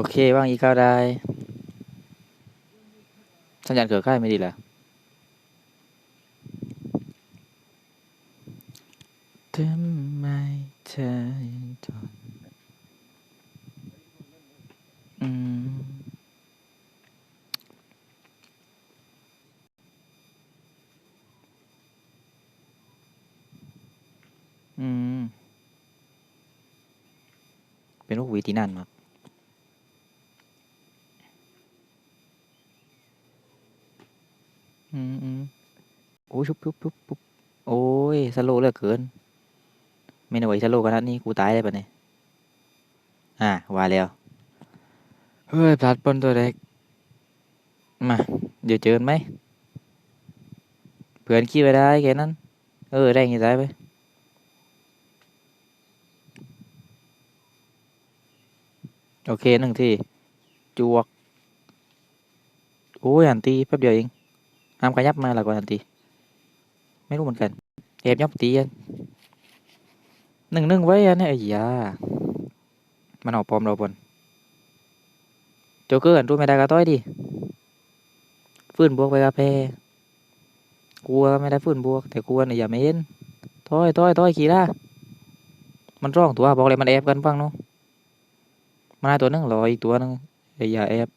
โอเคว่างอีก้าได้สัญญาณเครือข่ายไม่ดีเหรอทำไมเธอทนอืมอืม เป็นพวกวิธีนันมาก อืมอืมโอ้ยชุบชุบชุบชุบโอ้ยสโลว์เหลือเกิน ไม่น่าไหวสโลว์ขนาดนี้กูตายเลยปะเนี่ยอ่าว่าแล้วเฮ้ยพลัดบอลตัวเด็กมาเดี๋ยวเจอกันไหมเพื่อนขี้ไปได้แค่นั้น เออได้ยังไงไปโอเคหนึ่งทีจวก โอ้ยอันตีแป๊บเดียวเองห้ามขยับมาแล้วก่อนทันที ไม่รู้เหมือนกันเอบยับตีหนึ่งหนึ่งไว้อันนี้ไอ้ยามันเอาปลอมเราบนโจกเกอร์อันรู้ไม่ได้ก็ต้อยดิฟื้นบวกไปกระเพกลัวไม่ได้ฟื้นบวก แต่กลัวเนี่ยอย่าไม่เห็นต้อยต้อยต้อยขี่ล่ามันร้องตัวบอกเลยมันแอบกันฟังเนาะมันได้ตัวนึงรออีกตัวนึงไอ้ยาแอบ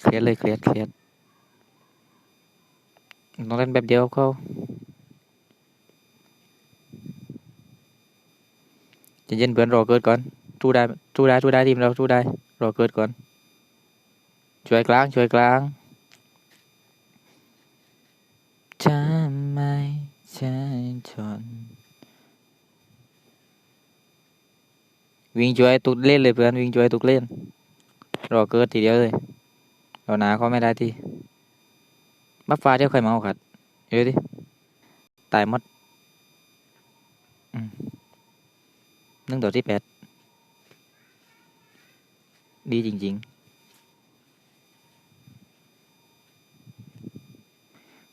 เครียดเลยเครียดเครียด ต้องเล่นแบบเดียวเขาจะเย็นเพื่อนรอเกิดก่อนสู้ได้สู้ได้สู้ได้ทีมเราสู้ได้ รอเกิดก่อน ช่วยกลาง ช่วยกลางจะไม่ใช่ชนวิ่งช่วยตุกเล่นเลยเพื่อนวิ่งช่วยตุกเล่น รอเกิดทีเดียวเลยเราหนาเขาไม่ได้ที บัฟฟ้าเดี๋ยวใครมาเอาขัดเดี๋ยวดิ ตายมดนึ่งต่อที่แปด ดีจริง ๆ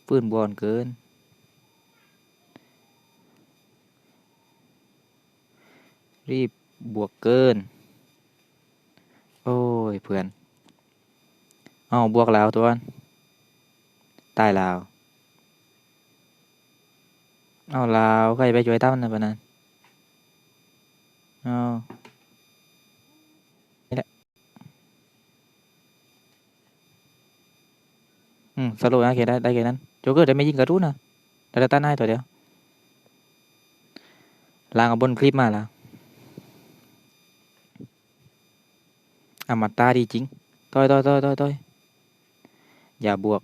ปืนบอลเกิน รีบบวกเกิน โอ้ย เพื่อน เอาบวกแล้วตัวนั้น ตายลาวเอาลาวใครไปช่วยตั้มนะปะนั้นเอานี่แหละอืมสโลว์นะเคได้ได้แค่นั้นโจกเกอร์ได้ไม่ยิงกระทุนนะแต่ได้ตั้นให้ตัวเดียวลางเอาบนคลิปมาแล้วอมตะดีจริงต้อยต้อยต้อยต้อยต้อยอย่าบวก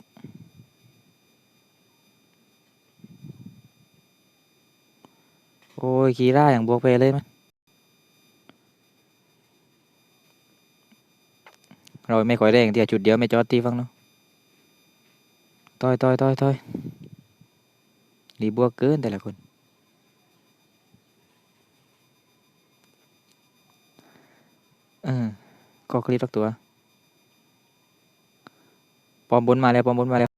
โอ้ยคีร่าอย่างบวกไปเลยมั้ยเราไม่ค่อยแรงเดียวจุดเดียวไม่จอดตีฟังเนาะต่อยต่อยต่อยต่อยรีบวกเกินแต่ละคนเออก็คลิปตักตัวปอมบนมาแล้วปอมบนมาแล้ว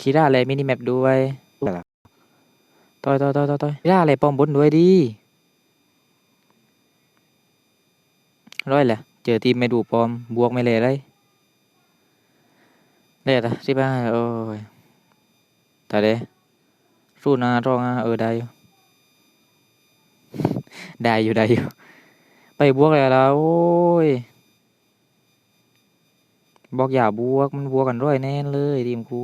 คีร่าอะไรมินิแมปด้วย ต่อยต่อยต่อยต่อยต่อยล่าอะไรปอมบนด้วยดีร้อยแหละเจอทีมไม่ดูปอมบวกไม่เลยเลยเล่ะที่บ้านโอ้ยแต่เด้สู้นาร้องอะเออได้อยู่ได้อยู่ได้อยู่ไปบวกเลยแล้วโอ้ยบอกอย่าบวกมันบวกกันร้อยแน่เลยทีมกู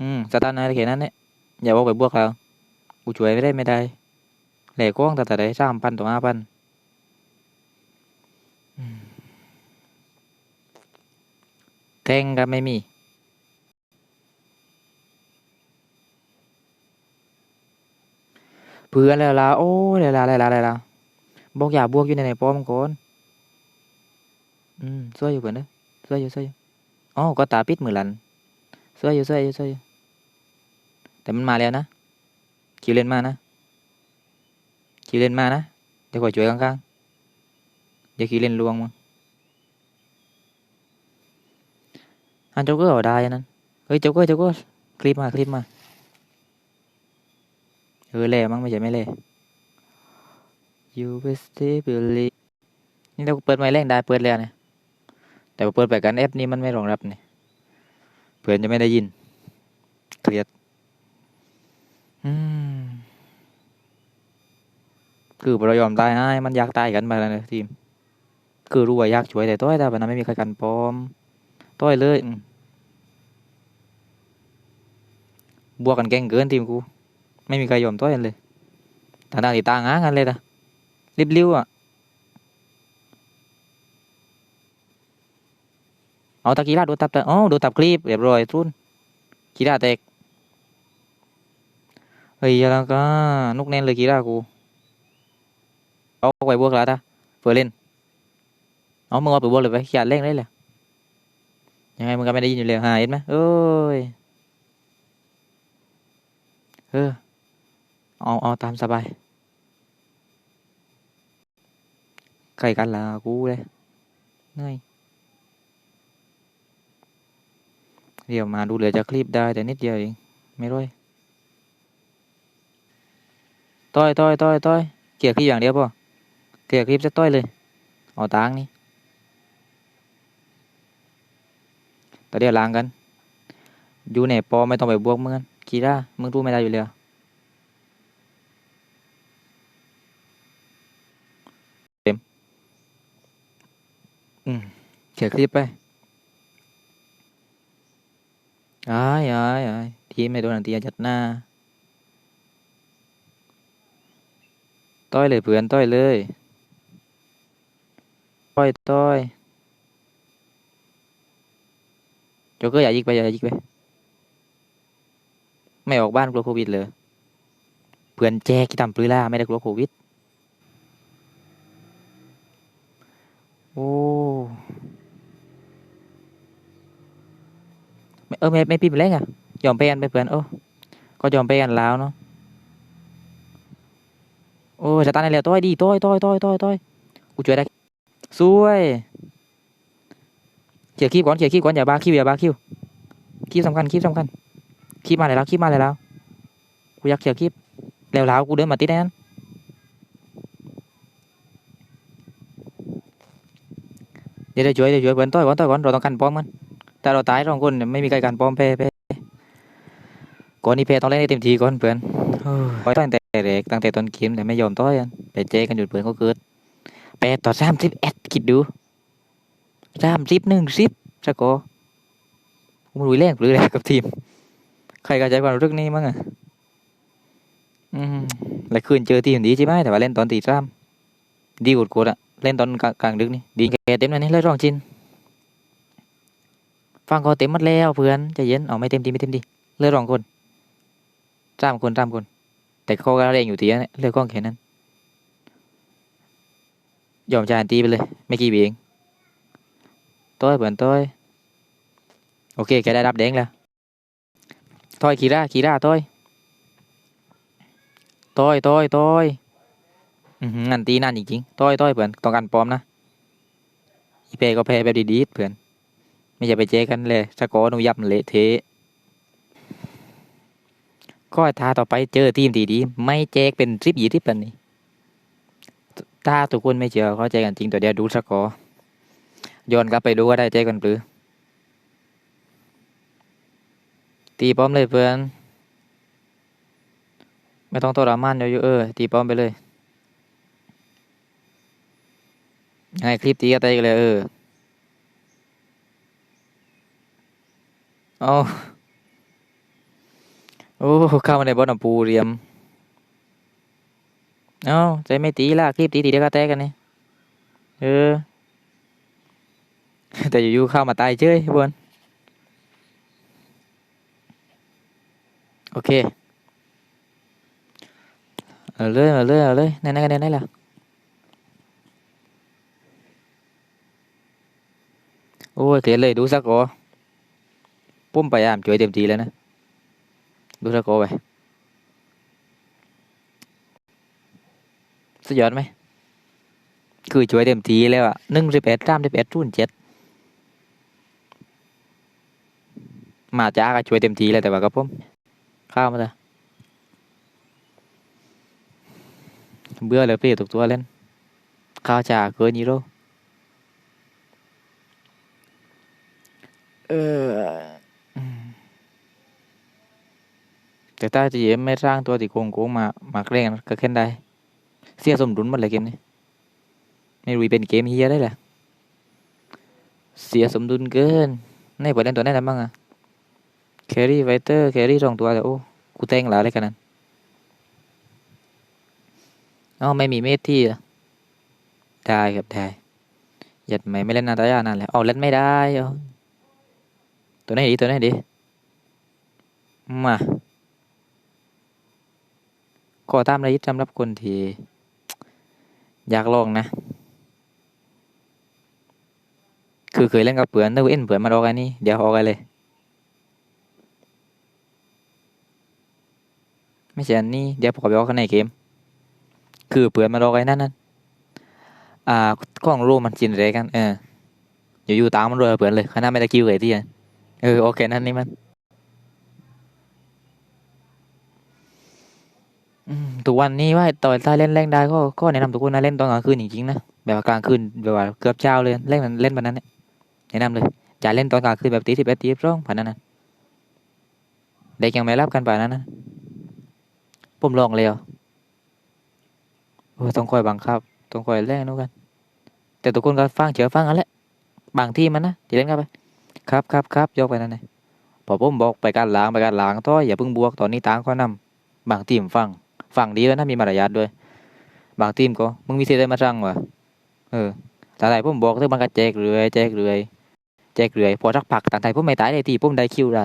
อืมสตาร์ทนายเขนั้นเนี่ยอย่าบอกไปบวกแล้วกูช่วยไม่ได้ไม่ได้แหล่กล้องแต่แต่ได้สามพันต่อห้าพันแทงก็ไม่มีเพื่อนแล้วล่ะโอ้แล้วล่ะแล้วล่ะแล้วล่ะบอกอย่าบวกอยู่ในไหนป้อมก่อนอืมช่วยอยู่เพื่อนเด้อช่วยอยู่ช่วยอยู่อ๋อก็ตาปิดมือลันช่วยอยู่ช่วยอยู่ช่วยอยู่ แต่มันมาแล้วนะ คิวเล่นมานะ คิวเล่นมานะ เดี๋ยวขอช่วยข้างๆ เดี๋ยวคิวเล่นลวงมั้งอันโจ๊กเกอร์เอาได้นั้น เฮ้ยโจ๊กเกอร์โจ๊กเกอร์คลิปมาคลิปมา เออแล่มั้งไม่ใช่ไม่แล่ you will still believe นี่เราเปิดไม้แรงได้เปิดแล้วเนี่ยแต่เปิดไปกันแอปนี้มันไม่รองรับเนี่ยเพื่อนจะไม่ได้ยินเครียด อืมคือเรายอมตายให้มันอยากตายกันมาแล้วนะทีม คือรู้ว่าอยากช่วยแต่ต้อยแต่วันนั้นไม่มีใครกันปลอมต้อยเลยบวกกันเก่งเกินทีมกูไม่มีใครยอมต้อยกันเลยทางด้าตีตางหากันเลยนะรีบลิ้วอะเอาตะกีราดนตับแต่อ๋อดนตับคลีบเรียบร้อยทุนกีราแตก เฮ้ยแล้วก็นุกแน่นเลยกีรากูเอาไปบวกแล้วตาเฟิร์เล่นเอามึงเอาไปบวกเลยไปขีดเล่งได้เลยยังไงมึงก็ไม่ได้ยินอยู่เลยฮะเห็นไหมเอ้ย เออ เอาเอาตามสบาย ใครกันล่ะกูเลยเหนื่อยเดี๋ยวมาดูเหลือจะคลิปได้แต่นิดเดียวเอง ไม่ร้อย ต้อยต้อยต้อยต้อยเกลี่ยคลิปอย่างเดียวป่ะเกลี่ยคลิปจะต้อยเลยเอาตังนี่แต่เดี๋ยวล้างกันอยู่ในปอไม่ต้องไปบวกมึงกันกีด้ามึงรู้ไม่ได้อยู่แล้วเต็มอืมเกลี่ยคลิปไปอ้ายอ้ายอ้ายทีมไม่โดนอันตีจัดหน้า ต้อยเลยเพื่อนต้อยเลยต้อยต้อยโจกเกอร์อย่ายิกไปอย่ายิกไป ไม่ออกบ้านกลัวโควิดเลยเพื่อนแจกที่ทำปลื้อล่าไม่ได้กลัวโควิด โอ้เออไม่ไม่ปีเป็นไรอะยอมไปกันไปเพื่อนโอ้ก็ยอมไปกันแล้วเนาะ โอ้จะตายในแล้วต้อยดีต้อยต้อยต้อยต้อยต้อยกูช่วยได้สวยเขี่ยคีบก่อนเขี่ยคีบก่อนอย่าบ้าคิวอย่าบ้าคิวคีบสำคัญคีบสำคัญคีบมาเลยแล้วคีบมาเลยแล้วกูอยากเขี่ยคีบแล้วแล้วกูเดินมาติดแน่นเดี๋ยวเดี๋ยวช่วยเดี๋ยวช่วยเพื่อนต้อยก่อนต้อยก่อนเราต้องกันป้อมมันแต่เราตายสองคนไม่มีใครกันปลอมแพ้แพ้ก่อนนี้แพ้ต้องเล่นให้เต็มทีก่อนเพื่อนเฮ้อยตั้งแต่ แรกตั้งแต่ต้นเกมแต่ไม่ยอมต่อยกันไปเจกันหยุดเพื่อนก็เกิดแปดต่อสามสิบเอ็ดคิดดูสามสิบหนึ่งสิบสกอร์กูไม่รู้แรงหรือแรงกับทีม ใครเข้าใจความรู้สึกนี้มั้งอะอืมแล้วคืนเจอทีมดีใช่ไหมแต่ว่าเล่นตอนตีสามดีกว่าๆอะเล่นตอนกลางดึกนี่ดีแกเต็มเลยนี่เลยรองจินฟังก็เต็มหมดแล้วเพื่อนใจเย็นเอาไม่เต็มทีไม่เต็มทีเลือสองคนสามคนสามคน แต่เขาก็เล่นอยู่ทีนั้นเลือกล้องแค่นั้น ยอมจ่ายตีไปเลย ไม่กี่เบีเองต้อยเพื่อนต้อยโอเคแกได้รับแดงแล้วต้อยคีร่าคีร่าต้อยต้อยต้อยต้อยอือหืออันตีนั่นจริงๆต้อยต้อยเพื่อนต้องการปลอมนะอีเปก็แพ้แบบดีๆเพื่อน ไม่อย่าไปเจ๊กันเลยสกอร์หนูยับเละเทะ ก็ท้าต่อไปเจอทีมดีๆไม่แจกเป็นทริปยี่ทิปปันนี้ถ้าทุกคนไม่เชื่อเขาแจกกันจริงตัวเดียวดูสกอร์ย้อนกลับไปดูก็ได้แจกกันปรือตีป้อมเลยเพื่อน ไม่ต้องตัวรามันเยอะเออตีป้อมไปเลยไงคลิปตีก็เตะกันเลยเออโอ้ โอ้เข้ามาในบอลปูเรียม เอ้าใจไม่ตีละคลิปตีตีเดียวก็แตกกันนี่เออ แต่อยู่ๆเข้ามาตายเจ้ยบอลโอเคเอาเลยเอาเลยเอาเลยไหนๆกันไหนๆล่ะโอ้ยเคลียร์เลยดูสักก่อปุ้มพยายามช่วยเต็มทีแล้วนะ ดูสกอร์ไปสุดยอดไหม คือช่วยเต็มทีแล้วอะหนึ่งสิบเอ็ดสามสิบเอ็ดรุ่นเจ็ดมาจ้าก็ช่วยเต็มทีแล้วแต่ว่ากับผมข้าวมาเลยเบื่อเลยเปลี่ยนทุกตัวเล่นข้าวจ่าเกินยีโรเออ แต่ถ้าจะไม่สร้างตัวที่โกงโกงมามาเกรงก็ขึ้นได้ เสียสมดุลหมดเลยเกมนี้ ไม่รู้เป็นเกมเฮียได้แหละ เสียสมดุลเกินในเปิดเล่นตัวไหนได้บ้างอะแครี่ไวเตอร์แครี่สองตัวแต่โอ้กูเต้งหลายเลยกันนั้นอ๋อไม่มีเมทที่อะได้ครับได้หยัดไม่ไม่เล่นนาตายานั่นแหละเอาเล่นไม่ได้เอาตัวไหนดีตัวไหนดีมา ขอตามระยิบสำหรับคนที่อยากลองนะ คือเคยเล่นกับเปือนแต่ว่าเอ็นเปือนมาออกอันนี้เดี๋ยวออกกันเลย ไม่ใช่อันนี้เดี๋ยวผมขอไปออกข้างในเกม คือเปือนมาออกไอ้นั่นนั่นอ่าข้องรูมันจินอะไรกันเอออยู่ๆตามมันเลยเปือนเลยขนาไม่ได้คิวเลยที่เออโอเคนั่นนี่มันอืม ทุกวันนี้ว่าต่อยถ้าเล่นแรงได้ก็ก็แนะนำทุกคนนะเล่นตอนกลางคืนจริงๆนะแบบกลางคืนแบบว่าเกือบเช้าเลยเล่นมันเล่นแบบนั้นเนี่ยแนะนำเลยอย่าเล่นตอนกลางคืนแบบตีสิบเอ็ดตีสิบสองผ่านนั้นนะเด็กยังไม่รับกันป่านนั้นนะผมลองเลยเหรอโอ้ต้องคอยบังคับต้องคอยแรงนู้นกัน แต่ทุกคนก็ฟังเชื่อฟังกันแหละบางที่มันนะจะเล่นกันไป ครับครับครับยกไปนั่นเลยพอผมบอกไปการล้างไปการล้างต้อยอย่าเพิ่งบวกตอนนี้ต่างก็นำบางทีมฟัง ฟังดีแล้วนะมีมารยาทด้วย บางทีมก็มึงมีสิทธิ์อะไรมาสั่งวะเออแต่ไหนผมบอกถึงมันก็แจกเรื่อยแจกเรื่อยแจกเรื่อยพอสักพักต่างไทยผมไม่ตายเลยทีผมได้คิวได้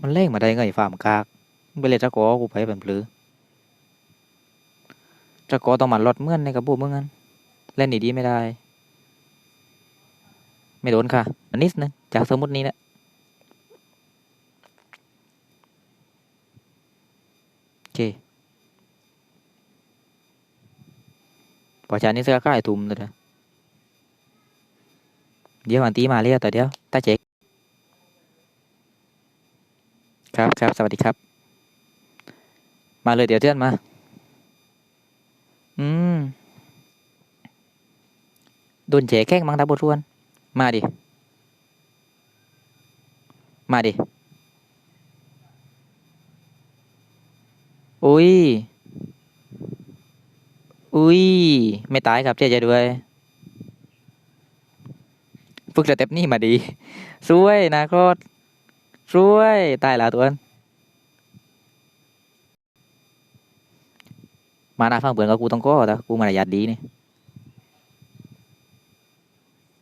มันเล่งมาได้ไงฟาร์มกากมึงไปเลยตะกอกูไปแบบปลือตะกอต้องมันลดเมื่อนในกระบุมึงงั้นเล่นดีๆไม่ได้ ไม่โดนค่ะนิดนึงจากสมมตินี้นะโอเค พอชานี้เสื้อก้ายทุ่มเลยนะเดี๋ยวอันตีมาเรียกแต่เดียวตาเจ๊กครับครับสวัสดีครับ มาเลยเดี๋ยวเทื่อนมา อืมโดนเจ๊แข้งมังตาบทวนมาดิ มาดิ อุ้ย อุ้ย ไม่ตายครับเจ๊ใจด้วย ฝึกสเต็ปนี่มาดีสวยนะโคตรสวย ตายแล้วตัวนมาหน้าฟังเปือนกับกูต้องก็แต่กูมารยาทดีนี่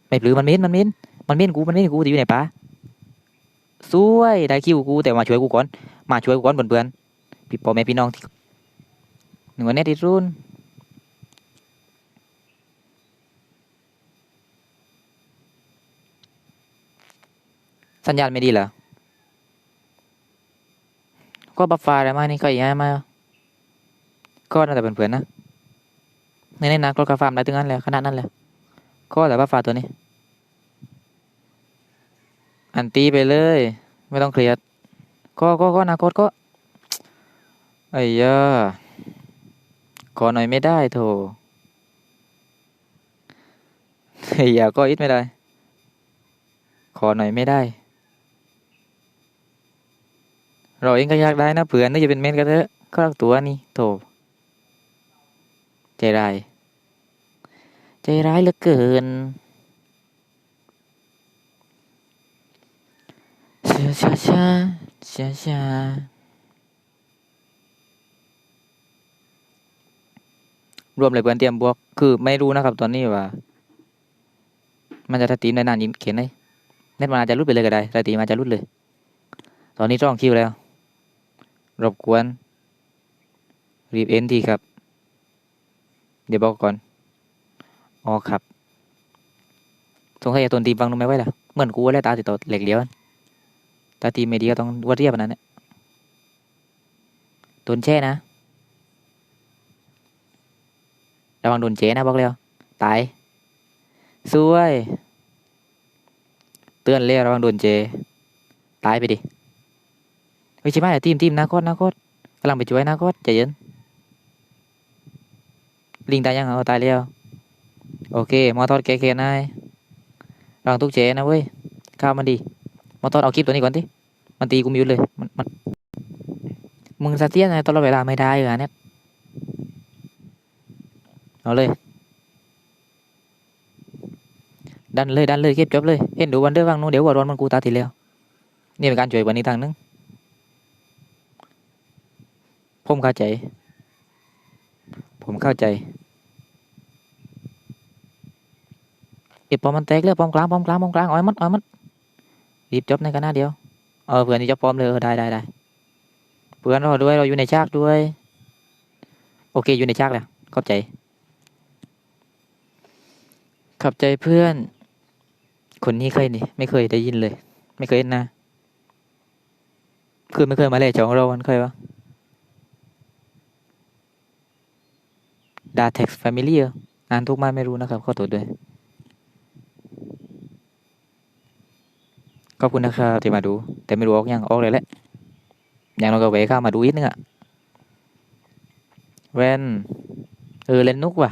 ไม่ปลือมันเม้นมันเม้นมันเม้นกูมันเม้นกูที่อยู่ไหนปะสวยได้คิวกูแต่มาช่วยกูก่อน มาช่วยกูก่อนเพื่อนๆพี่พ่อแม่พี่น้องที่หนึ่งวันนี้ที่รุ่น สัญญาณไม่ดีเหรอ ก็บัฟฟ้าอะไรมานี่ก็อีกอะไรมาก็น่าจะเป็นเพื่อนนะในในนักรถกระฟาร์มได้ถึงนั้นแหละขนาดนั้นแหละก็แต่บัฟฟ้าตัวนี้ อันตีไปเลย ไม่ต้องเครียดก็ก็ก็นะกดก็ไอ้ยาขอหน่อยไม่ได้โถไอ้ยาก็อิดไม่ได้ ขอหน่อยไม่ได้ เราเองก็อยากได้นะเผื่อนี่จะเป็นเม็ดก็เถอะก็รักตัวนี่โถใจร้ายใจร้ายเหลือเกินช้าช้าช้าช้าช้ารวมเลยเพื่อนเตรียมบวก คือไม่รู้นะครับตอนนี้ว่า มันจะถ้าตีมได้นานยิ่งเขียนได้เน็ตมันอาจจะรุดไปเลยก็ได้ถ้าตีมอาจจะรุดเลย ตอนนี้จ้องคิวแล้ว รบกวน รีบเอ็นทีครับ เดี๋ยวบอกก่อนอ๋อครับสงสัยตนตีฟังดูไม่ไหวล่ะ เหมือนกูแล้วตาติดต่อเหล็กเลี้ยวถ้าทีไม่ดีก็ต้องวัดเรียบนั้นเนี่ยโดนแช่นะระวังโดนเจ๊นะบอกเลยตายสวย เตือนเลยระวังโดนเจ ตายไปดิ เฮ้ยใช่ไหมทีมทีมนาโคตนาโคตกำลังไปช่วยนาโคตใจเย็นลิงตายยังเอาตายแล้วโอเคมอทอดแกเคนายรังทุกเจนะเว้ยข้าวมันดีมอทอดเอาคลิปตัวนี้ก่อนดิมันตีกูมิวเลยมันมันมึงสเตียนอะตลอดเวลาไม่ได้เหรอเนี่ยเอาเลย ดันเลยดันเลยเก็บจบเลย เห็นดูวันเดอร์วังนู้นเดี๋ยวว่าร้อนมันกูตาทีแล้ว นี่เป็นการช่วยวันนี้ทางนึง ผมเข้าใจ ผมเข้าใจเก็บปอมมันแตกแล้วปอมกลางปอมกลางปอมกลางอ้อยมัดอ้อยมัดรีบจบในกันหน้าเดียวเออเพื่อนนี่จะปอมเลยเออได้ได้ได้เพื่อนเราด้วยเราอยู่ในชากด้วย โอเคอยู่ในชากแล้วเข้าใจขอบใจเพื่อน คนนี้เคยนี่ไม่เคยได้ยินเลย ไม่เคยนะ คือไม่เคยมาเลยจองเรามันเคยวะ ดาเท็กซ์แฟมิลี่อ่านทุกมาไม่รู้นะครับขอโทษด้วย ขอบคุณนะครับที่มาดู แต่ไม่รู้ออกยังออกเลยแหละอย่างเราก็แวะเข้ามาดูอีกนึงอะแวนเออเล่นนุกว่ะ